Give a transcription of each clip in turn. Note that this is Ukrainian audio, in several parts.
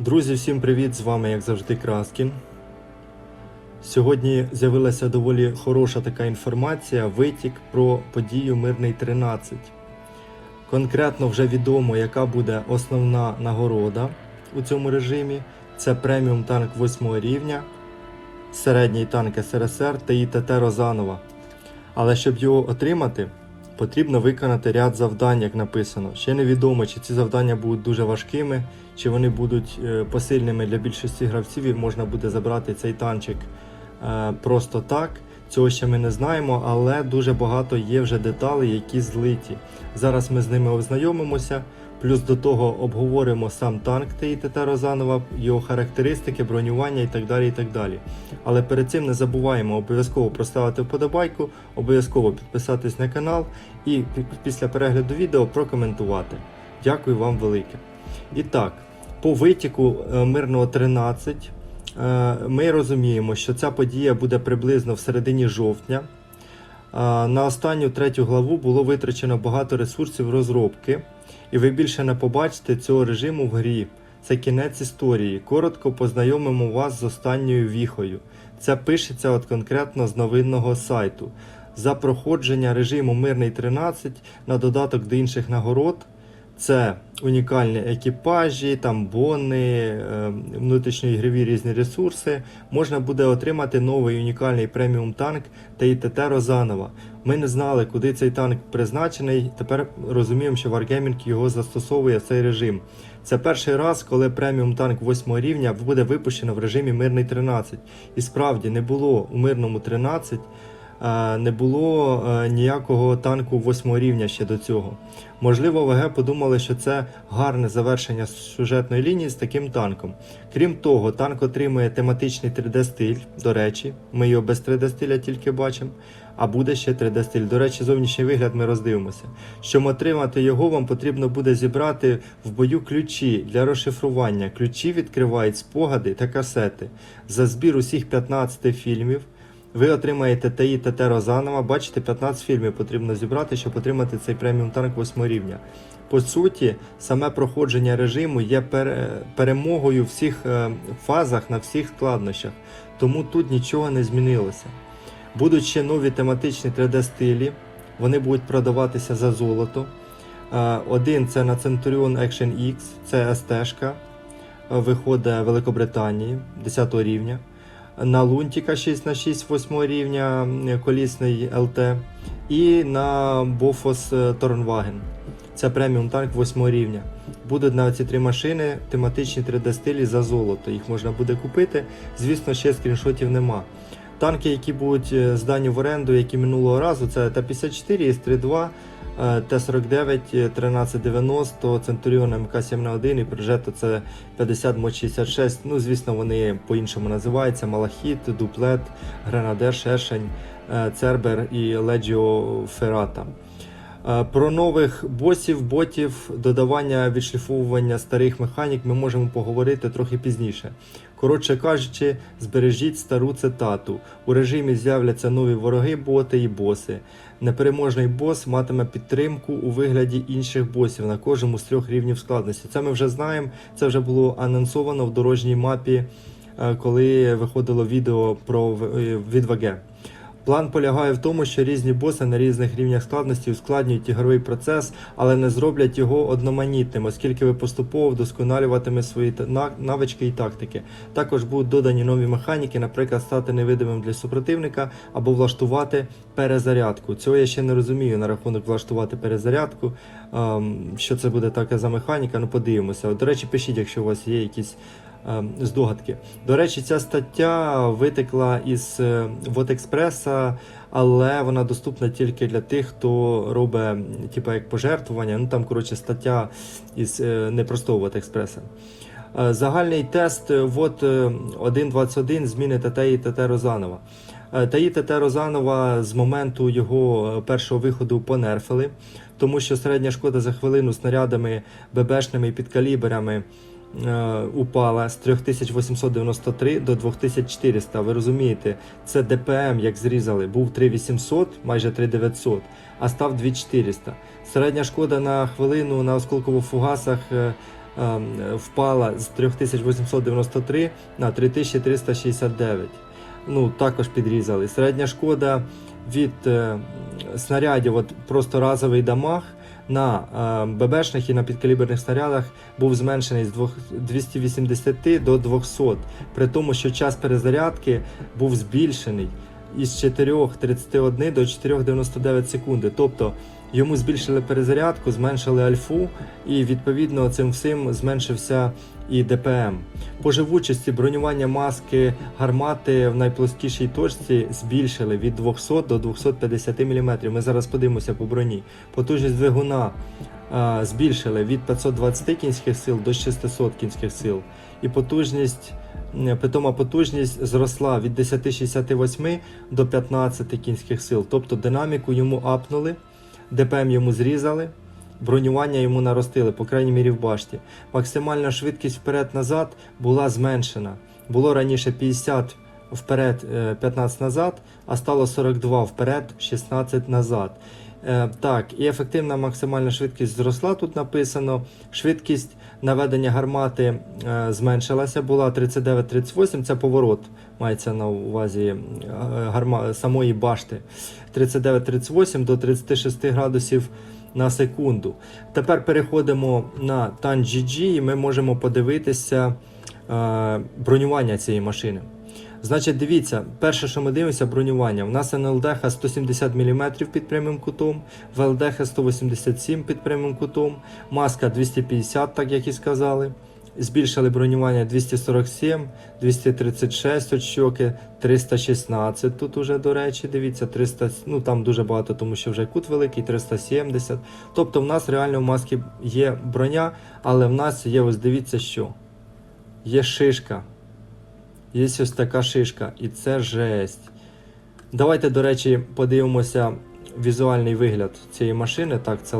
Друзі, всім привіт! З вами, як завжди, Краскін. Сьогодні з'явилася доволі хороша така інформація, витік про подію Мирний 13. Конкретно вже відомо, яка буде основна нагорода у цьому режимі. Це преміум танк 8 рівня, середній танк СРСР та ІТТ Розанова. Але щоб його отримати, потрібно виконати ряд завдань, як написано. Ще невідомо, чи ці завдання будуть дуже важкими, чи вони будуть е, посильними для більшості гравців, і можна буде забрати цей танчик е, просто так. Цього ще ми не знаємо, але дуже багато є вже деталей, які злиті. Зараз ми з ними ознайомимося. Плюс до того обговоримо сам танк ТІТТ Розанова, його характеристики, бронювання і так далі. і так далі. Але перед цим не забуваємо обов'язково проставити вподобайку, обов'язково підписатись на канал і після перегляду відео прокоментувати. Дякую вам велике. І так, по витіку е, мирного 13 е, ми розуміємо, що ця подія буде приблизно в середині жовтня. На останню третю главу було витрачено багато ресурсів розробки, і ви більше не побачите цього режиму в грі. Це кінець історії. Коротко познайомимо вас з останньою віхою. Це пишеться от конкретно з новинного сайту. За проходження режиму Мирний 13 на додаток до інших нагород. Це унікальні екіпажі, там бони, е, внутрішньоігрові різні ресурси. Можна буде отримати новий унікальний преміум танк та ІТТ Розанова. Ми не знали, куди цей танк призначений. Тепер розуміємо, що Wargaming його застосовує цей режим. Це перший раз, коли преміум танк 8 рівня буде випущено в режимі Мирний 13. І справді не було у мирному 13 е, не було е, ніякого танку 8 рівня ще до цього. Можливо, ВГ подумали, що це гарне завершення сюжетної лінії з таким танком. Крім того, танк отримує тематичний 3D стиль. До речі, ми його без 3D стиля тільки бачимо. А буде ще 3D стиль. До речі, зовнішній вигляд ми роздивимося. Щоб отримати його, вам потрібно буде зібрати в бою ключі для розшифрування. Ключі відкривають спогади та касети. За збір усіх 15 фільмів. Ви отримаєте ТАІ ТТ Розанова. Бачите, 15 фільмів потрібно зібрати, щоб отримати цей преміум танк 8 рівня. По суті, саме проходження режиму є пере- перемогою в всіх е, фазах на всіх складнощах, тому тут нічого не змінилося. Будуть ще нові тематичні 3D стилі, вони будуть продаватися за золото. Е, Один це на Centurion Action X, це СТ-шка, е, виходить Великобританії 10 рівня на Лунтіка 6х6 8 рівня колісний ЛТ і на Бофос е, Торнваген. Це преміум танк 8 рівня. Будуть на ці три машини тематичні 3D стилі за золото. Їх можна буде купити. Звісно, ще скріншотів нема. Танки, які будуть е, здані в оренду, які минулого разу, це Т-54, С-32, е, Т-49, е, 1390, Centurion МК-7 на 1 і Progetto це 50 Мод 66. Ну, звісно, вони по-іншому називаються: Малахіт, Дуплет, Гренадер, Шершень, е, Цербер і Леджіо Феррата. Е, Про нових босів, ботів, додавання, відшліфовування старих механік ми можемо поговорити трохи пізніше. Коротше кажучи, збережіть стару цитату. У режимі з'являться нові вороги, боти і боси. Непереможний бос матиме підтримку у вигляді інших босів на кожному з трьох рівнів складності. Це ми вже знаємо, це вже було анонсовано в дорожній мапі, е, коли виходило відео про е, від ВГ. План полягає в тому, що різні боси на різних рівнях складності ускладнюють ігровий процес, але не зроблять його одноманітним, оскільки ви поступово вдосконалюватиме свої навички і тактики. Також будуть додані нові механіки, наприклад, стати невидимим для супротивника або влаштувати перезарядку. Цього я ще не розумію на рахунок влаштувати перезарядку. Ем, Що це буде таке за механіка? Ну подивимося. До речі, пишіть, якщо у вас є якісь здогадки. До речі, ця стаття витекла із е, Вотекспреса, але вона доступна тільки для тих, хто робить типу, як пожертвування. Ну там, коротше, стаття із е, непростого Вотекспреса. Е, Загальний тест е, вот е, 1.21 зміни і ТТ Розанова. Е, ТАІ ТТ Розанова з моменту його е, першого виходу понерфили, тому що середня шкода за хвилину снарядами ББшними і підкаліберами е, упала з 3893 до 2400. Ви розумієте, це ДПМ, як зрізали, був 3800, майже 3900, а став 2400. Середня шкода на хвилину на осколково-фугасах е, ем, впала з 3893 на 3369. Ну, також підрізали. Середня шкода від е, снарядів, от просто разовий дамаг на е, ББшних і на підкаліберних снарядах був зменшений з двох- 280 до 200, при тому, що час перезарядки був збільшений із 4,31 до 4,99 секунди. Тобто йому збільшили перезарядку, зменшили альфу, і відповідно цим всім зменшився і ДПМ. По живучості бронювання маски гармати в найплоскішій точці збільшили від 200 до 250 мм. Ми зараз подивимося по броні. Потужність двигуна а, збільшили від 520 кінських сил до 600 кінських сил. І потужність, питома потужність зросла від 1068 до 15 кінських сил. Тобто динаміку йому апнули, ДПМ йому зрізали, бронювання йому наростили, по крайній мірі в башті. Максимальна швидкість вперед-назад була зменшена. Було раніше 50 вперед, е, 15 назад, а стало 42 вперед, 16 назад. Е, Так, і ефективна максимальна швидкість зросла. Тут написано. Швидкість наведення гармати е, зменшилася, була 39-38, це поворот, мається на увазі е, гарма, самої башти. 39-38 до 36 градусів на секунду. Тепер переходимо на TAN-GG і ми можемо подивитися бронювання цієї машини. Значить, дивіться, перше, що ми дивимося, бронювання. У нас НЛДХ 170 мм під прямим кутом, ВЛДХ 187 під прямим кутом, маска 250, так як і сказали. Збільшили бронювання 247, 236 от щоки, 316 тут уже, до речі, дивіться, 300, ну там дуже багато, тому що вже кут великий, 370. Тобто в нас реально в маски є броня, але в нас є, ось дивіться що. Є шишка. Є ось така шишка, і це жесть. Давайте, до речі, подивимося візуальний вигляд цієї машини. Так, це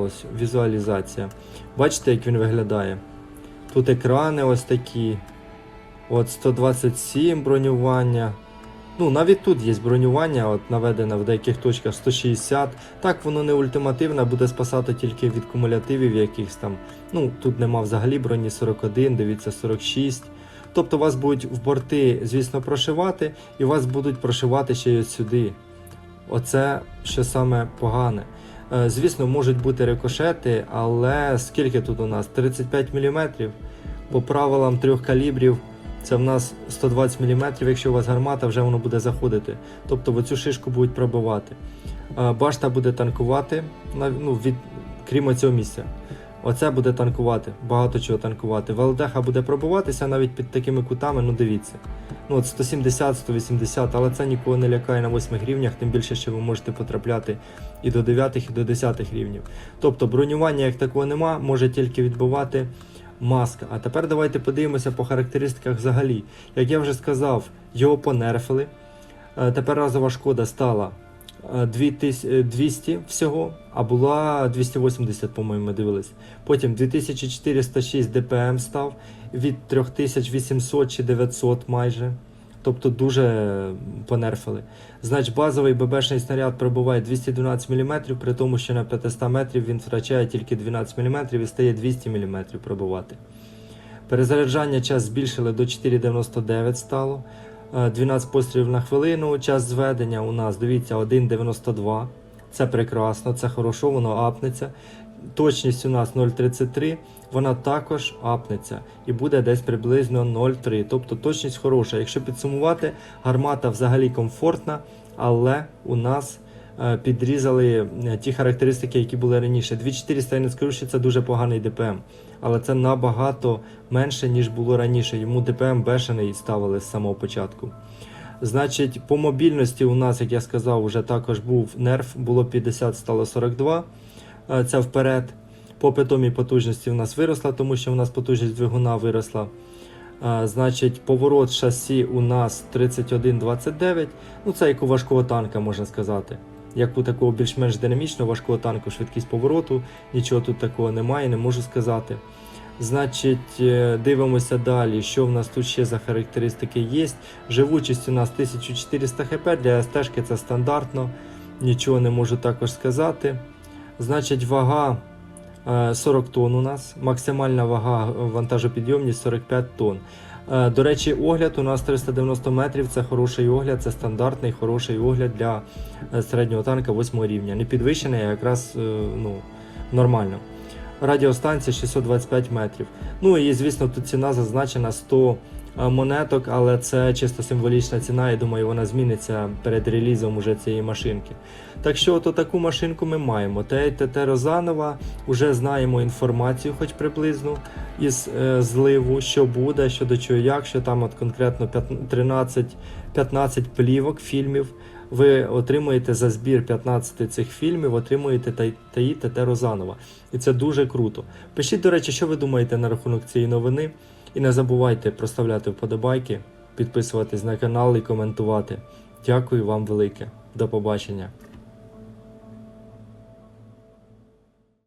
ось, візуалізація. Бачите, як він виглядає? Тут екрани ось такі. От 127 бронювання. Ну, навіть тут є бронювання, от наведене в деяких точках 160. Так, воно не ультимативне, буде спасати тільки від кумулятивів якихось там. Ну, тут нема взагалі броні 41, дивіться, 46. Тобто вас будуть в борти, звісно, прошивати, і вас будуть прошивати ще й от сюди. Оце що саме погане. Е, Звісно, можуть бути рикошети, але скільки тут у нас? 35 мм. По правилам трьох калібрів це в нас 120 мм, якщо у вас гармата, вже воно буде заходити. Тобто в цю шишку будуть пробивати. Е, Башта буде танкувати, ну, від, крім цього місця. Оце буде танкувати, багато чого танкувати. ВЛДХ буде пробуватися навіть під такими кутами, ну дивіться. Ну от 170, 180, але це нікого не лякає на 8 рівнях, тим більше, що ви можете потрапляти і до 9, і до 10 рівнів. Тобто бронювання як такого нема, може тільки відбивати маска. А тепер давайте подивимося по характеристиках взагалі. Як я вже сказав, його понерфили. Е, Тепер разова шкода стала 2000 200 всього, а була 280, по-моєму, дивились. Потім 2406 ДПМ став від 3800 чи 900 майже. Тобто дуже понерфили. Значить, базовий ББшний снаряд пробуває 212 мм, при тому, що на 500 метрів він втрачає тільки 12 мм і стає 200 мм пробувати. Перезаряджання час збільшили до 4,99 стало. Е, 12 пострілів на хвилину. Час зведення у нас, дивіться, 1,92. Це прекрасно, це хорошо, воно апнеться. Точність у нас 0,33, вона також апнеться і буде десь приблизно 0,3. Тобто точність хороша. Якщо підсумувати, гармата взагалі комфортна, але у нас е, підрізали е, ті характеристики, які були раніше. 2400 я не скажу, що це дуже поганий ДПМ, але це набагато менше, ніж було раніше. Йому ДПМ бешений ставили з самого початку. Значить, по мобільності у нас, як я сказав, вже також був нерф, було 50, стало 42. Е, Це вперед. По питомій потужності у нас виросла, тому що у нас потужність двигуна виросла. Е, Значить, поворот шасі у нас 31,29. Ну, це як у важкого танка, можна сказати. Як у такого більш-менш динамічного важкого танку, швидкість повороту, нічого тут такого немає, не можу сказати. Значить, е, дивимося далі, що в нас тут ще за характеристики є. Живучість у нас 1400 хп, для СТ це стандартно, нічого не можу також сказати. Значить, вага Е, 40 тонн у нас, максимальна вага е, вантажопідйомність 45 тонн. Е, До речі, огляд у нас 390 метрів. Це хороший огляд, це стандартний хороший огляд для е, середнього танка 8 рівня. Не підвищений, а якраз е, ну, нормально. Радіостанція 625 метрів. Ну і звісно, тут ціна зазначена 100 е, монеток, але це чисто символічна ціна. Я думаю, вона зміниться перед релізом уже цієї машинки. Так що, от таку машинку ми маємо. ТТ Розанова, вже знаємо інформацію, хоч приблизно із е, зливу, що буде, що до чого, як, що там от конкретно 13 15 плівок фільмів. Ви отримуєте за збір 15 цих фільмів, отримуєте та- ТАІ ТТ Розанова. І це дуже круто. Пишіть, до речі, що ви думаєте на рахунок цієї новини. І не забувайте проставляти вподобайки, підписуватись на канал і коментувати. Дякую вам велике. До побачення.